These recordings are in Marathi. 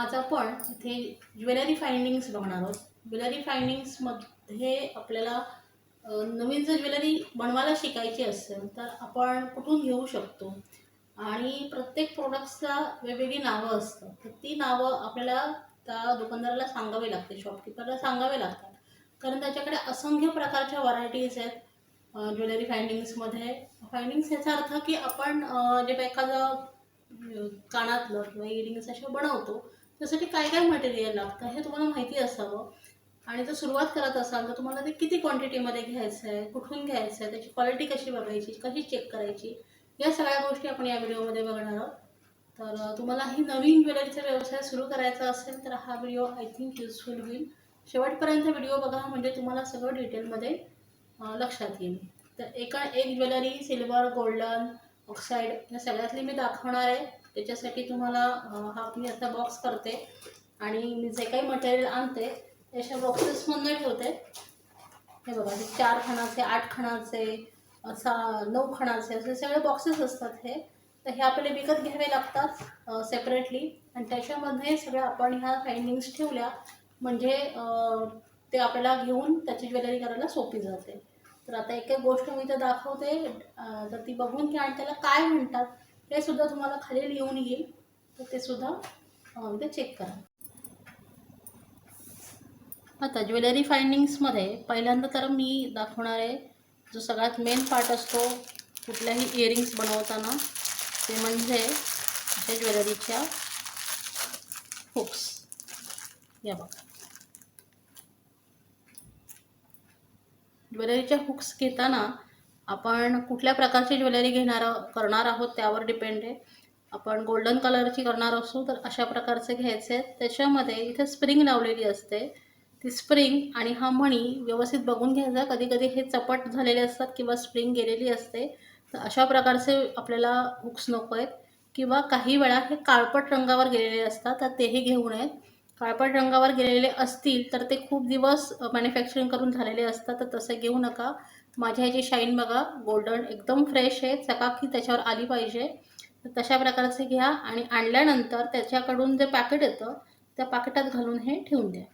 आज आपण इथे ज्वेलरी फाइंडिंग्स बघणार आहोत. ज्वेलरी फाइंडिंग्समध्ये आपल्याला नवीन जर ज्वेलरी बनवायला शिकायची असेल तर आपण कुठून घेऊ शकतो? आणि प्रत्येक प्रोडक्ट्सला वेगवेगळी नावं असतात. तर ती नावं आपल्याला त्या दुकानदाराला सांगावी लागते शॉपकीपरला सांगावे लागतात. कारण त्याच्याकडे असंख्य प्रकारच्या व्हरायटीज आहेत ज्वेलरी फाइंडिंग्समध्ये फाइंडिंग्स याचा अर्थ की आपण जे एखादं कानातलं किंवा इयरिंग्स असे बनवतो त्यासाठी काय काय मटेरियल लागतं हे तुम्हाला माहिती असावं. आणि जर सुरुवात करत असाल तर तुम्हाला ते किती क्वांटिटीमध्ये घ्यायचं आहे कुठून घ्यायचं आहे त्याची क्वालिटी कशी बघायची कशी चेक करायची या सगळ्या गोष्टी आपण या व्हिडिओमध्ये बघणार आहोत. तर तुम्हाला ही नवीन ज्वेलरीचा व्यवसाय सुरू करायचा असेल तर हा व्हिडिओ आय थिंक युजफुल होईल. शेवटपर्यंत व्हिडिओ बघा म्हणजे तुम्हाला सगळं डिटेलमध्ये लक्षात येईल. तर एका एक ज्वेलरी सिल्वर गोल्डन ऑक्साईड या सगळ्यातली मी दाखवणार आहे. त्याच्यासाठी तुम्हाला हा मी आता बॉक्स करते. आणि मी जे काही मटेरियल आणते त्याच्या अशा बॉक्सेसमधनं ठेवते. हे बघा हे चार खणाचे आठ खणाचे असा नऊ खणाचे असे सगळे बॉक्सेस असतात हे. तर हे आपल्याला विकत घ्यावे लागतात सेपरेटली आणि त्याच्यामध्ये सगळ्या आपण ह्या फाइंडिंग्स ठेवल्या म्हणजे ते आपल्याला घेऊन त्याची ज्वेलरी करायला सोपी जाते. तर आता एक एक गोष्ट मी इथं दाखवते. तर ती बघून घ्या आणि त्याला काय म्हणतात. हे सुद्धा तुम्हाला खाली येऊन येईल. तर ते सुद्धा अ, इथे चेक करा. आता ज्वेलरी फाइंडिंग्समध्ये पहिल्यांदा तर मी दाखवणार आहे जो सगळ्यात मेन पार्ट असतो कुठल्याही इयरिंग्स बनवताना ते म्हणजे अशा ज्वेलरीच्या हुक्स या बघा. ज्वेलरीच्या हुक्स घेताना आपण कुठल्या प्रकारची ज्वेलरी घेणार करणार आहोत त्यावर डिपेंड आहे. आपण गोल्डन कलरची करणार असू तर अशा प्रकारचे घ्यायचे. आहेत त्याच्यामध्ये इथे स्प्रिंग लावलेली असते. ती स्प्रिंग आणि हा मणी व्यवस्थित बघून घ्यायचा. कधी कधी हे चपट झालेले असतात किंवा स्प्रिंग गेलेली असते. तर अशा प्रकारचे आपल्याला हुक्स नको आहेत. किंवा काही वेळा हे काळपट रंगावर गेलेले असतात तर तेही घेऊ नयेत. काळपट रंगावर गेलेले असतील तर ते खूप दिवस मॅन्युफॅक्चरिंग करून झालेले असतात तर तसे घेऊ नका. माझ्या ह्याची शाईन बघा गोल्डन एकदम फ्रेश आहे. चकाकी त्याच्यावर आली पाहिजे. तशा प्रकारचे घ्या आणि आणल्यानंतर त्याच्याकडून जे पॅकेट येतं त्या पॅकेटात घालून हे ठेवून द्या.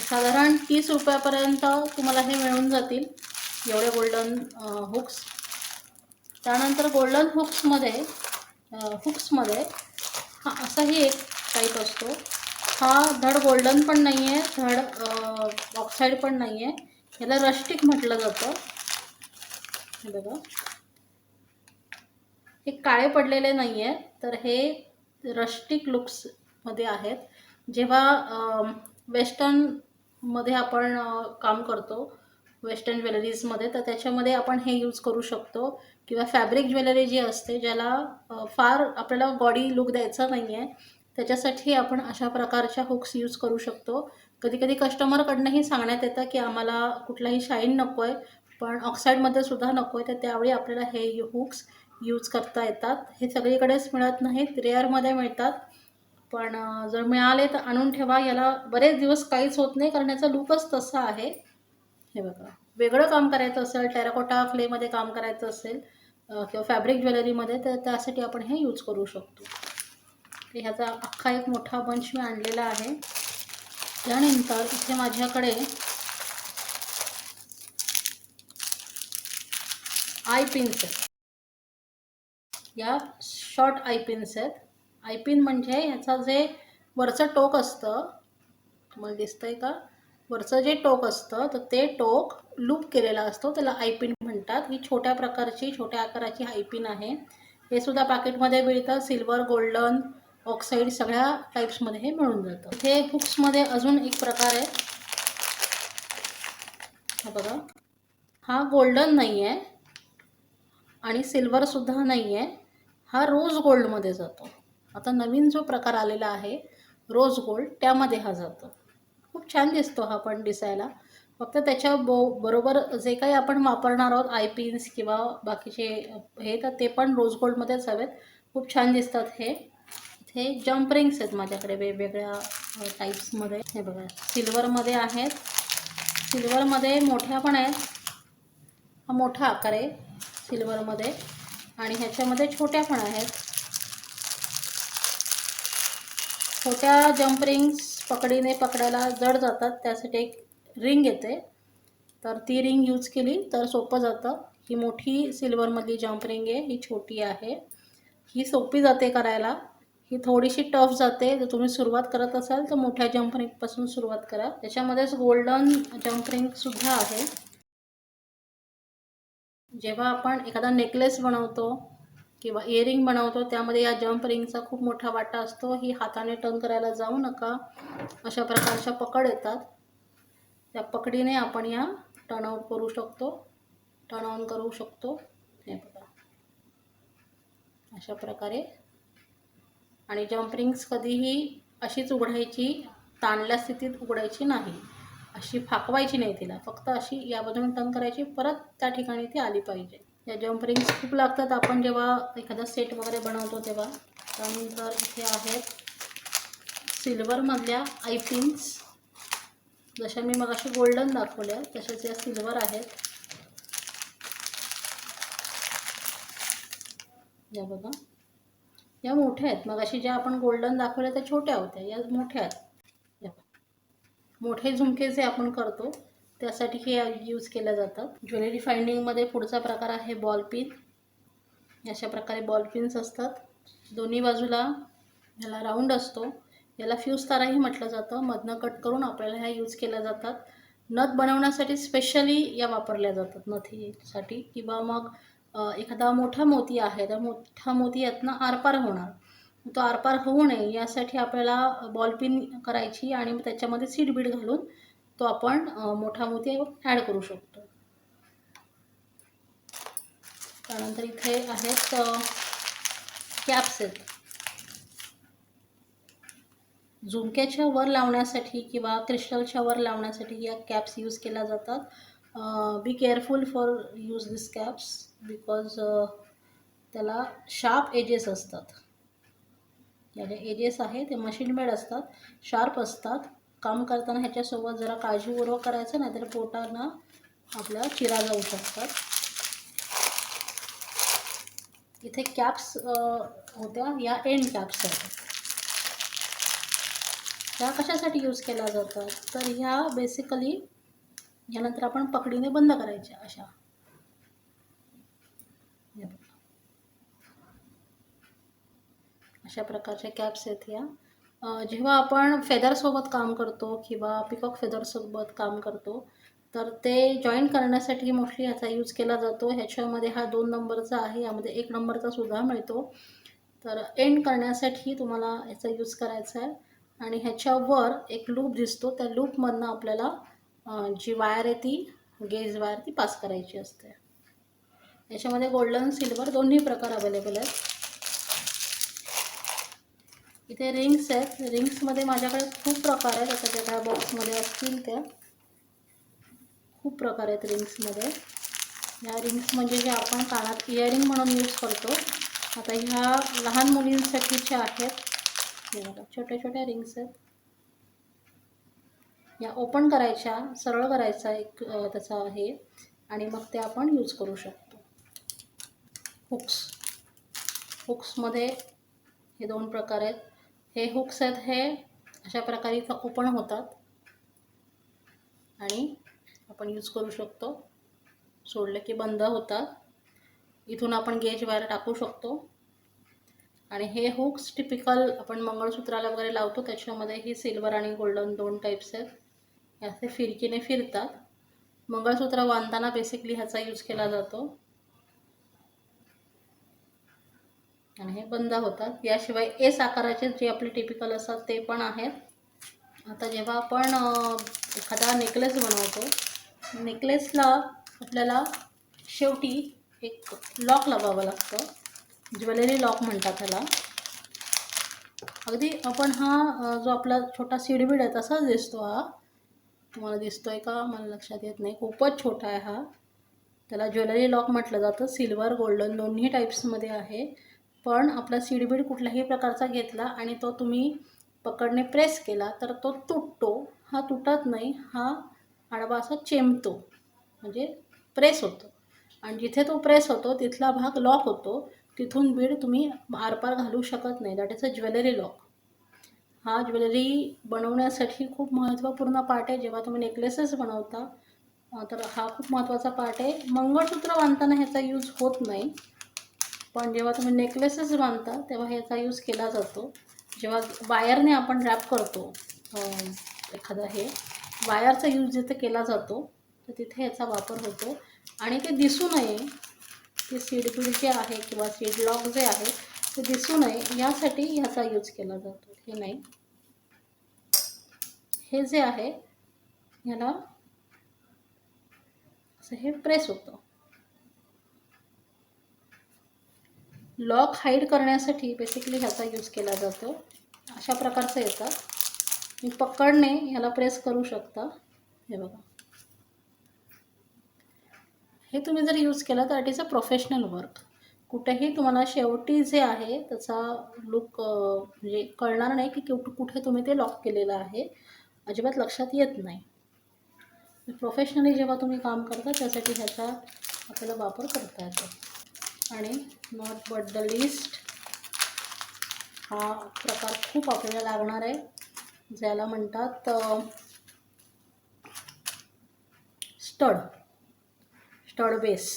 साधारण तीस रुपयापर्यंत तुम्हाला हे मिळून जातील एवढे गोल्डन हुक्स त्यानंतर गोल्डन हुक्समध्ये हुक्समध्ये हा असाही एक टाईप असतो. हा धड गोल्डन पण नाही आहे धड ऑक्साईड पण नाही आहे ह्याला रस्टिक म्हटलं जातं. हे बघा. हे काळे पडलेले नाही आहे तर हे रस्टिक लुक्समध्ये आहेत. जेव्हा वेस्टर्नमध्ये आपण काम करतो वेस्टर्न ज्वेलरीजमध्ये तर त्याच्यामध्ये आपण हे यूज करू शकतो. किंवा फॅब्रिक ज्वेलरी जी असते ज्याला फार आपल्याला बॉडी लुक द्यायचा नाही आहे त्याच्यासाठी आपण अशा प्रकारच्या हुक्स यूज करू शकतो. कधी कधी कस्टमरकडनंही सांगण्यात येतं की आम्हाला कुठलाही शाईन नको आहे पण ऑक्साईडमध्ये सुद्धा नको आहे तर त्यावेळी आपल्याला हे हुक्स यूज करता येतात. हे सगळीकडेच मिळत नाहीत रेअरमध्ये मिळतात. पण जर मिळाले तर आणून ठेवा. याला बरेच दिवस काहीच होत नाही कारण याचा लुकच तसा आहे. हे बघा. वेगळं काम करायचं असेल टेराकोटा क्लेमध्ये काम करायचं असेल किंवा फॅब्रिक ज्वेलरीमध्ये तर त्यासाठी आपण हे यूज करू शकतो. तर ह्याचा अख्खा एक मोठा बंच मी आणलेला आहे. त्यानंतर इथे माझ्याकडे आय पिन्स आहेत. या शॉर्ट आय पिन्स आहेत. आय पिन म्हणजे ह्याचा जे वरचं टोक असतं तुम्हाला दिसतंय का? वरचं जे टोक असतं तर ते टोक लूप केलेला असतो. त्याला आय पिन म्हणतात. ही छोट्या प्रकारची छोट्या आकाराची आय पिन आहे. हे सुद्धा पाकिटमध्ये मिळतं. सिल्वर गोल्डन ऑक्साईड सगळ्या टाईप्समध्ये हे मिळून जातं हे हुक्समध्ये अजून एक प्रकार आहे. हा बघा. हा गोल्डन नाही आहे आणि सिल्वरसुद्धा नाही आहे हा रोज गोल्डमध्ये जातो. आता नवीन जो प्रकार आलेला आहे रोज गोल्ड त्यामध्ये हा जातो. खूप छान दिसतो हा पण दिसायला. फक्त त्याच्या बो बरोबर जे काही आपण वापरणार आहोत आय पिन्स किंवा बाकीचे हे तर ते पण रोज गोल्डमध्येच हवेत. खूप छान दिसतात हे. हे जम्प रिंग्स आहेत माझ्याकडे वेगवेगळ्या टाईप्समध्ये हे बघा सिल्वरमध्ये आहेत. सिल्वरमध्ये मोठ्या पण आहेत. हा मोठा आकार आहे सिल्वरमध्ये आणि ह्याच्यामध्ये छोट्या पण आहेत. छोट्या जम्प रिंग्स पकडीने पकडायला जड जातात त्यासाठी एक रिंग येते. तर ती रिंग यूज केली तर सोपं जातं. ही मोठी सिल्वरमधली जम्प रिंग आहे ही छोटी आहे. ही सोपी जाते करायला. ही थोडीशी टफ जाते. जर तुम्ही सुरुवात करत असाल तर मोठ्या जम्प रिंगपासून सुरुवात करा. त्याच्यामध्येच गोल्डन जम्प रिंगसुद्धा आहे. जेव्हा आपण एखादा नेकलेस बनवतो किंवा इयरिंग बनवतो त्यामध्ये या जम्प रिंगचा खूप मोठा वाटा असतो. ही हाताने टर्न करायला जाऊ नका. अशा प्रकारच्या पकड येतात. त्या पकडीने आपण या टर्न आउट करू शकतो. टर्न ऑन करू शकतो. हे बघा. अशा प्रकारे आणि जम्प रिंग्स कधीही अशीच उघडायची ताणल्या स्थितीत उघडायची नाही. अशी फाकवायची नाही तिला. फक्त अशी या बाजूने टर्न करायची परत त्या ठिकाणी ती आली पाहिजे. या जम्प रिंग्स खूप लागतात. आपण जेव्हा एखादा सेट वगैरे बनवतो तेव्हा. त्यानंतर इथे आहेत सिल्वरमधल्या आय पिन्स जशा मी मग अशी गोल्डन दाखवल्या तशाच या सिल्वर आहेत. या बघा. या मोठ्या आहेत. मग अशी ज्या आपण गोल्डन दाखवल्या त्या छोट्या होत्या. या मोठ्या आहेत. या मोठे झुमके जे आपण करतो त्यासाठी हे यूज केल्या जातात. ज्वेलरी फाइंडिंगमध्ये पुढचा प्रकार आहे बॉल पिन अशा प्रकारे बॉल पिन्स असतात. दोन्ही बाजूला याला राऊंड असतो. याला फ्यूज ताराही म्हटलं जातं. मधनं कट करून आपल्याला ह्या यूज केल्या जातात. नथ बनवण्यासाठी स्पेशली या वापरल्या जातात. नथीसाठी किंवा मग एखादा मोठा मोती आहे त्या मोठा मोती यातनं आरपार होणार. तो आरपार होऊ नये यासाठी आपल्याला बॉलपिन करायची आणि त्याच्यामध्ये सीड बीड घालून तो आपण मोठा मोती ॲड करू शकतो. त्यानंतर इथे आहेत कॅप्स आहेत. झुमक्याच्या वर लावण्यासाठी किंवा क्रिस्टलच्या वर लावण्यासाठी या कॅप्स यूज केल्या जातात. Be careful for use this caps because uh, त्याला शार्प एजेस असतात. या ज्या एजेस आहे ते मशीन मेड असतात. शार्प असतात. काम करताना ह्याच्यासोबत जरा काळजीपूर्वक करायचं नाहीतर पोटांना आपल्या चिरा जाऊ शकतात. इथे कॅप्स होत्या. या एंड कॅप्स आहेत. ह्या कशासाठी यूज केल्या जातात? तर ह्या बेसिकली यानंतर आपण पकडीने बंद करायच्या अशा हे बघा. अशा प्रकारच्या कॅप्स आहेत ह्या जेव्हा आपण फेदरसोबत काम करतो किंवा पिकॉक फेदरसोबत काम करतो तर ते जॉईन करण्यासाठी मोस्टली याचा यूज केला जातो. ह्याच्यामध्ये हा दोन नंबरचा आहे यामध्ये एक नंबरचा सुद्धा मिळतो. तर एंड करण्यासाठी तुम्हाला याचा यूज करायचा आहे. आणि ह्याच्यावर एक लूप दिसतो. त्या लूपमधनं आपल्याला जी वायर आहे ती गेज वायर ती पास करायची असते. याच्यामध्ये गोल्डन सिल्वर दोन्ही प्रकार अवेलेबल आहेत. इथे रिंग्स आहेत. रिंग्समध्ये माझ्याकडे खूप प्रकार आहेत. आता त्या त्या बॉक्समध्ये असतील त्या. खूप प्रकार आहेत रिंग्समध्ये ह्या रिंग्स म्हणजे जे आपण कानात इयरिंग म्हणून यूज करतो. आता ह्या लहान मुलींसाठीच्या आहेत. छोट्या छोट्या रिंग्स आहेत. या ओपन करायच्या सरळ करायचा एक त्याचा हे. आणि मग ते आपण यूज करू शकतो. हुक्स हुक्समध्ये हे दोन प्रकार आहेत. हे हुक्स आहेत हे अशा प्रकारे इथं ओपन होतात. आणि आपण यूज करू शकतो. सोडले की बंद होतात. इथून आपण गेज वायर टाकू शकतो. आणि हे हुक्स टिपिकल आपण मंगळसूत्राला वगैरे लावतो. त्याच्यामध्ये ही सिल्वर आणि गोल्डन दोन टाईप्स आहेत. हे असे फिरकीने फिरतात. मंगळसूत्र बांधताना बेसिकली ह्याचा यूज केला जातो. आणि हे बंद होतात. याशिवाय एस आकाराचे जे आपले टिपिकल असतात ते पण आहेत. आता जेव्हा आपण एखादा नेकलेस बनवतो नेकलेसला आपल्याला शेवटी एक लॉक लावावं लागतं. ज्वेलरी लॉक म्हणतात त्याला. अगदी आपण हा जो आपला छोटा सीडबीड आहे तसाच दिसतो हा. तुम्हाला दिसतोय का? मला लक्षात येत नाही. खूपच छोटा आहे हा. त्याला ज्वेलरी लॉक म्हटलं जातं. सिल्वर गोल्डन दोन्ही टाईप्समध्ये आहे. पण आपला सीडबीड कुठल्याही प्रकारचा घेतला आणि तो तुम्ही पकडणे प्रेस केला तर तो तुटतो. हा तुटत नाही हा आडवा असा चेंबतो. म्हणजे प्रेस होतो. आणि जिथे तो प्रेस होतो तिथला भाग लॉक होतो. तिथून बीड तुम्ही आरपार घालू शकत नाही. That is a jewellery lock हा ज्वेलरी बनवण्यासाठी खूप महत्त्वपूर्ण पार्ट आहे. जेव्हा तुम्ही नेकलेसेस बनवता तर हा खूप महत्त्वाचा पार्ट आहे. मंगळसूत्र बांधताना ह्याचा यूज होत नाही. पण जेव्हा तुम्ही नेकलेसेस बांधता तेव्हा ह्याचा यूज केला जातो. जेव्हा वायरने आपण रॅप करतो एखादा एखादं हे वायरचा यूज जिथे केला जातो तर तिथे याचा वापर होतो. आणि ते दिसू नये ते सीडबीड जे आहे किंवा सीड लॉक जे आहे ते दिसू नये यासाठी ह्याचा यूज केला जातो. हे नाही. हे जे आहे ह्याला असं हे प्रेस होतं. लॉक हाईड करण्यासाठी बेसिकली ह्याचा यूज केला जातो. अशा प्रकारचं येतात मी पकडणे ह्याला प्रेस करू शकता. हे बघा. हे तुम्ही जर यूज केलं तर it is a professional work कुठेही तुम्हाला शेवटी जे आहे त्याचा लुक म्हणजे कळणार नाही की कुठे तुम्ही ते लॉक केलेलं आहे. अजिबात लक्षात येत नाही. प्रोफेशनली जेव्हा तुम्ही काम करता त्यासाठी ह्याचा आपल्याला वापर करता येतो. आणि नॉट बट द लिस्ट हा प्रकार खूप आपल्याला लागणार आहे. ज्याला म्हणतात स्टड स्टड बेस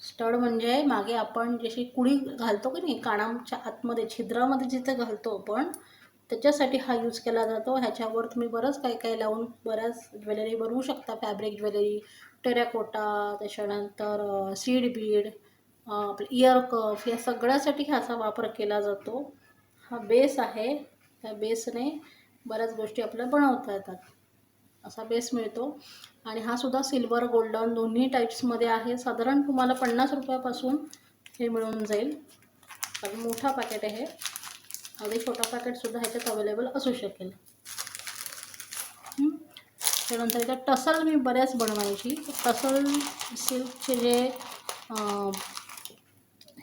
स्टड म्हणजे मागे आपण जशी कुडी घालतो की नाही कानाच्या आतमध्ये छिद्रामध्ये जिथे घालतो आपण त्याच्यासाठी हा यूज केला जातो. ह्याच्यावर तुम्ही बरंच काही काही लावून बऱ्याच ज्वेलरी बनवू शकता. फॅब्रिक ज्वेलरी टेराकोटा त्याच्यानंतर सीड बीड आपलं इयर कफ या सगळ्यासाठी ह्याचा वापर केला जातो. हा बेस आहे. त्या बेसने बऱ्याच गोष्टी आपल्याला बनवता येतात. असा बेस मिळतो. आणि हा सुद्धा सिल्वर गोल्डन दोन्ही टाईप्समध्ये आहे. साधारण तुम्हाला पन्नास रुपयापासून हे मिळून जाईल. कारण मोठा पॅकेट आहे. अगदी छोटा पॅकेटसुद्धा ह्याच्यात अवेलेबल असू शकेल. त्यानंतर इथं टसल मी बऱ्याच बनवायची. टसल सिल्कचे जे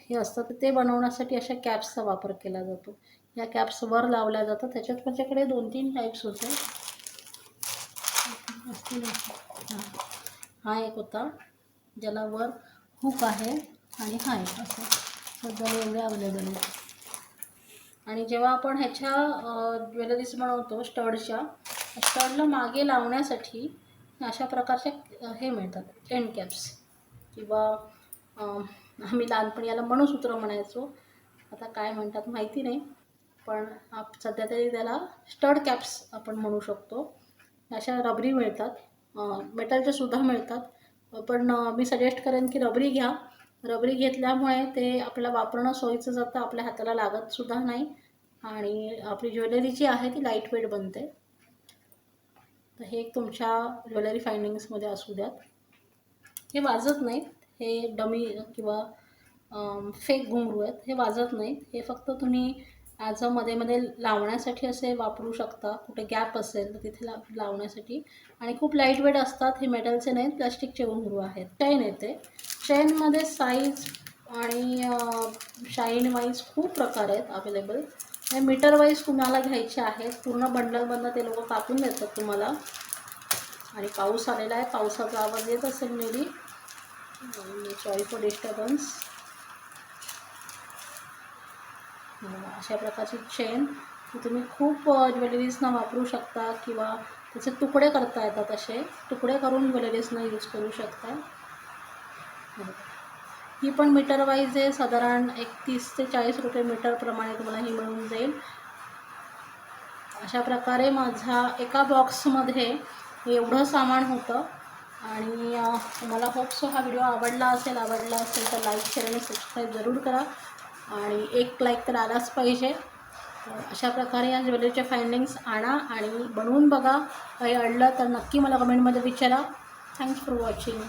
हे असतं तर ते बनवण्यासाठी अशा कॅप्सचा वापर केला जातो. या कॅप्स वर लावल्या जातात. त्याच्यात माझ्याकडे दोन तीन टाईप्स होते. हां हा एक होता ज्याला वर हुक आहे आणि हा एक असं सध्या एवढे अवेलेबल आहे आणि जेव्हा आपण ह्याच्या ज्वेलरीज बनवतो स्टडच्या स्टडला मागे लावण्यासाठी अशा प्रकारचे हे मिळतात. एंड कॅप्स किंवा आम्ही लहानपणी याला मणसूत्र म्हणायचो. आता काय म्हणतात माहिती नाही. पण आप सध्या तरी त्याला स्टड कॅप्स आपण म्हणू शकतो. अशा रबरी मिळतात. मेटलच्या सुद्धा मिळतात. पण मी सजेस्ट करेन की रबरी घ्या. रबरी घेतल्यामुळे ते आपल्याला वापरणं सोयीचं जातं आपल्या हाताला लागतसुद्धा नाही. आणि आपली ज्वेलरी जी आहे ती लाइट वेट बनते. तर हे एक तुमच्या ज्वेलरी फायंडिंग्समध्ये असू द्यात. हे वाजत नाही हे डमी किंवा फेक घुंगरू आहेत हे वाजत नाहीत. हे फक्त तुम्ही ॲज अ मध्ये मध्ये लावण्यासाठी असे वापरू शकता. कुठे गॅप असेल तर तिथे ला लावण्यासाठी. आणि खूप लाइट वेट असतात हे मेटलचे नाहीत प्लास्टिकचे घुंगरू आहेत. चेन येते चेनमध्ये साईज आणि शाईन वाईज खूप प्रकार आहेत अवेलेबल हे मीटर वाईज तुम्हाला घ्यायचे आहेत. पूर्ण बंडलमधनं ते लोक कापून देतात तुम्हाला. आणि पाऊस आलेला आहे. पावसाचा आवाज येत असेल मेबी सॉरी फॉर डिस्टर्बन्स अशा प्रकारची चेन तुम्ही खूप ज्वेलरीजना वापरू शकता किंवा त्याचे तुकडे करता येतात असे. तुकडे करून ज्वेलरीजना यूज करू शकता. ही पण मीटर वाईज आहे. साधारण एक तीस ते चाळीस रुपये मीटरप्रमाणे तुम्हाला ही मिळून जाईल. अशा प्रकारे माझा एका बॉक्समध्ये एवढं सामान होतं. आणि मला होपसो हा व्हिडिओ आवडला असेल आवडला असेल तर लाईक शेअर आणि सबस्क्राईब जरूर करा. आणि एक लाईक तर आलाच पाहिजे. अशा प्रकारे या ज्वेलरीच्या फायंडिंग्स आणा आणि बनवून बघा. काही अडलं तर नक्की मला कमेंटमध्ये विचारा. Thanks for watching